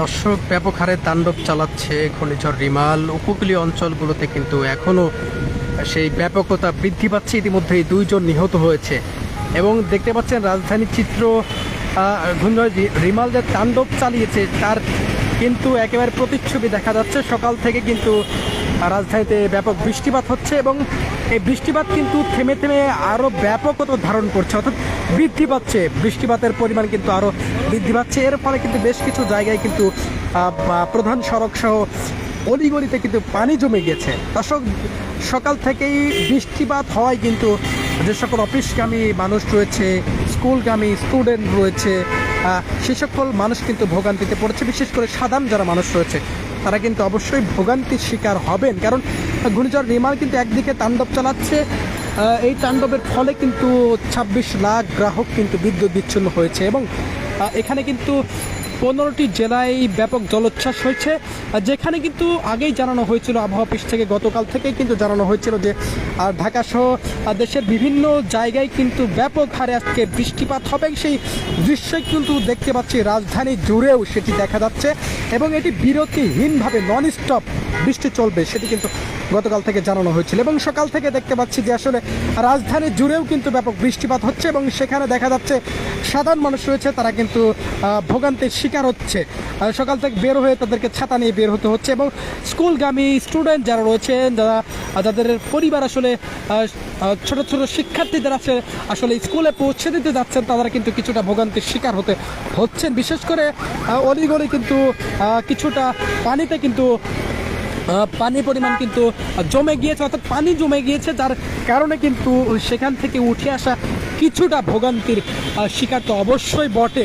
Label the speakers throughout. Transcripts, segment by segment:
Speaker 1: দর্শক, ব্যাপক হারে তাণ্ডব চালাচ্ছে ঘূর্ণিঝড় রিমাল। উপকূলীয় অঞ্চলগুলোতে কিন্তু এখনও সেই ব্যাপকতা বৃদ্ধি পাচ্ছে। ইতিমধ্যেই দুইজন নিহত হয়েছে। এবং দেখতে পাচ্ছেন, রাজধানীর চিত্র ঘূর্ণিঝড় রিমাল যে তাণ্ডব চালিয়েছে, তার কিন্তু একেবারে প্রতিচ্ছবি দেখা যাচ্ছে। সকাল থেকে কিন্তু রাজধানীতে ব্যাপক বৃষ্টিপাত হচ্ছে এবং এই বৃষ্টিপাত কিন্তু থেমে থেমে আরও ব্যাপকতা ধারণ করছে। অর্থাৎ বৃদ্ধি পাচ্ছে। বৃষ্টিপাতের পরিমাণ কিন্তু আরও বৃদ্ধি পাচ্ছে। এর ফলে কিন্তু বেশ কিছু জায়গায় কিন্তু প্রধান সড়ক সহ অলিগলিতে কিন্তু পানি জমে গেছে। দর্শক, সকাল থেকেই বৃষ্টিপাত হওয়ায় কিন্তু যে সকল অফিসগামী মানুষ রয়েছে, স্কুলগামী স্টুডেন্ট রয়েছে সে সকল মানুষ কিন্তু ভোগান্তিতে পড়েছে। বিশেষ করে সাধারণ যারা মানুষ রয়েছে, তারা কিন্তু অবশ্যই ভোগান্তির শিকার হবেন। কারণ, ঘূর্ণিঝড় রিমাল কিন্তু একদিকে তাণ্ডব চালাচ্ছে এই তাণ্ডবের ফলে কিন্তু ছাব্বিশ লাখ গ্রাহক কিন্তু বিদ্যুৎ বিচ্ছিন্ন হয়েছে এবং এখানে কিন্তু পনেরোটি জেলায় ব্যাপক জলোচ্ছ্বাস হয়েছে। যেখানে কিন্তু আগেই জানানো হয়েছিল আবহাওয়া অফিস থেকে, গতকাল থেকেই কিন্তু জানানো হয়েছিল যে আর ঢাকা সহ দেশের বিভিন্ন জায়গায় কিন্তু ব্যাপক হারে আজকে বৃষ্টিপাত হবে সেই দৃশ্য কিন্তু দেখতে পাচ্ছি, রাজধানী জুড়েও সেটি দেখা যাচ্ছে এবং এটি বিরতিহীনভাবে নন স্টপ বৃষ্টি চলবে, সেটি কিন্তু গতকাল থেকে জানানো হয়েছিল এবং সকাল থেকে দেখতে পাচ্ছি যে আসলে রাজধানী জুড়েও কিন্তু ব্যাপক বৃষ্টিপাত হচ্ছে এবং সেখানে দেখা যাচ্ছে সাধারণ মানুষ রয়েছে, তারা কিন্তু ভোগান্তির শিকার হচ্ছে। সকাল থেকে বের হয়ে তাদেরকে ছাতা নিয়ে বের হতে হচ্ছে এবং স্কুলগামী স্টুডেন্ট যারা রয়েছেন, যারা, যাদের পরিবার আসলে ছোট ছোট শিক্ষার্থী যারা আছে, আসলে স্কুলে পৌঁছে দিতে যাচ্ছেন, তারা কিন্তু কিছুটা ভোগান্তির শিকার হতে হচ্ছেন। বিশেষ করে অলিগলি কিন্তু কিছুটা পানিতে কিন্তু পানির পরিমাণ কিন্তু জমে গিয়েছে, অর্থাৎ পানি জমে গিয়েছে, যার কারণে কিন্তু সেখান থেকে উঠে আসা কিছুটা ভোগান্তির শিকার তো অবশ্যই বটে।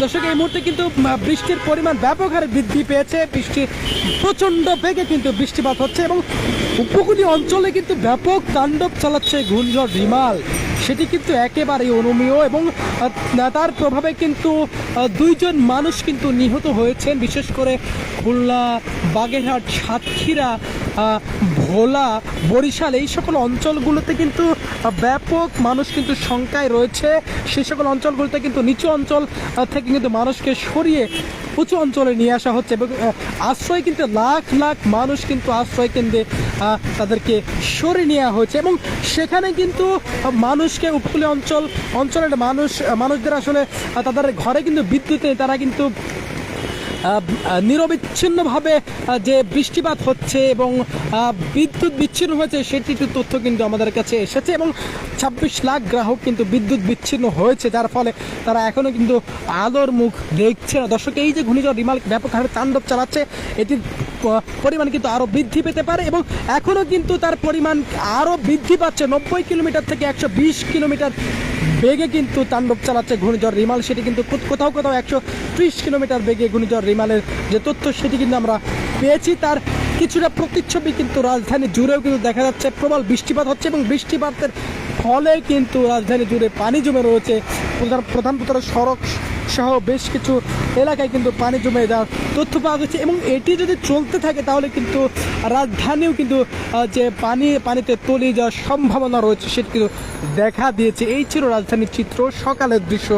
Speaker 1: দর্শক, এই মুহূর্তে কিন্তু বৃষ্টির পরিমাণ ব্যাপক হারে বৃদ্ধি পেয়েছে। বৃষ্টি প্রচণ্ড বেগে কিন্তু বৃষ্টিপাত হচ্ছে এবং উপকূলীয় অঞ্চলে কিন্তু ব্যাপক তাণ্ডব চালাচ্ছে ঘূর্ণিঝড় রিমাল। সেটি কিন্তু একেবারেই অনুমীয় এবং তার প্রভাবে কিন্তু দুইজন মানুষ কিন্তু নিহত হয়েছেন। বিশেষ করে খুলনা, বাগেরহাট, সাতক্ষীরা ভোলা, বরিশাল এই সকল অঞ্চলগুলোতে কিন্তু ব্যাপক মানুষ কিন্তু সংখ্যায় রয়েছে। সেই সকল অঞ্চলগুলোতে কিন্তু নিচু অঞ্চল থেকে কিন্তু মানুষকে সরিয়ে উঁচু অঞ্চলে নিয়ে আসা হচ্ছে এবং আশ্রয় কিন্তু লাখ লাখ মানুষ কিন্তু আশ্রয় কেন্দ্রে তাদেরকে সরিয়ে নেওয়া হয়েছে এবং সেখানে কিন্তু মানুষকে উপকূলীয় অঞ্চল, অঞ্চলের মানুষ, মানুষদের আসলে তাদের ঘরে কিন্তু বিদ্যুৎ নেই, তারা কিন্তু নিরবিচ্ছিন্নভাবে যে বৃষ্টিপাত হচ্ছে এবং বিদ্যুৎ বিচ্ছিন্ন হয়েছে, সেটি তথ্য কিন্তু আমাদের কাছে এসেছে এবং ছাব্বিশ লাখ গ্রাহক কিন্তু বিদ্যুৎ বিচ্ছিন্ন হয়েছে, যার ফলে তারা এখনও কিন্তু আলোর মুখ দেখছে না। দর্শক, এই যে ঘূর্ণিঝড় রিমাল ব্যাপক হারে তাণ্ডব চালাচ্ছে এটির পরিমাণ কিন্তু আরও বৃদ্ধি পেতে পারে এবং এখনও কিন্তু তার পরিমাণ আরও বৃদ্ধি পাচ্ছে। নব্বই কিলোমিটার থেকে একশো বিশ কিলোমিটার বেগে কিন্তু তাণ্ডব চালাচ্ছে ঘূর্ণিঝড় রিমাল। সেটি কিন্তু কোথাও কোথাও একশো ত্রিশ কিলোমিটার বেগে ঘূর্ণিঝড় রিমালের যে তথ্য, সেটি কিন্তু আমরা পেয়েছি। তার কিছুটা প্রতিচ্ছবি কিন্তু রাজধানী জুড়েও কিন্তু দেখা যাচ্ছে। প্রবল বৃষ্টিপাত হচ্ছে এবং বৃষ্টিপাতের ফলে কিন্তু রাজধানী জুড়ে পানি জমে রয়েছে। প্রধান প্রধান প্রধান সড়ক সহ বেশ কিছু এলাকায় কিন্তু পানি জমে যাওয়ার তথ্য পাওয়া গেছে। এবং এটি যদি চলতে থাকে, তাহলে কিন্তু রাজধানীও কিন্তু যে পানি, পানিতে তলিয়ে যাওয়ার সম্ভাবনা রয়েছে, সেটি কিন্তু দেখা দিয়েছে। এই ছিল রাজধানীর চিত্র, সকালের দৃশ্য।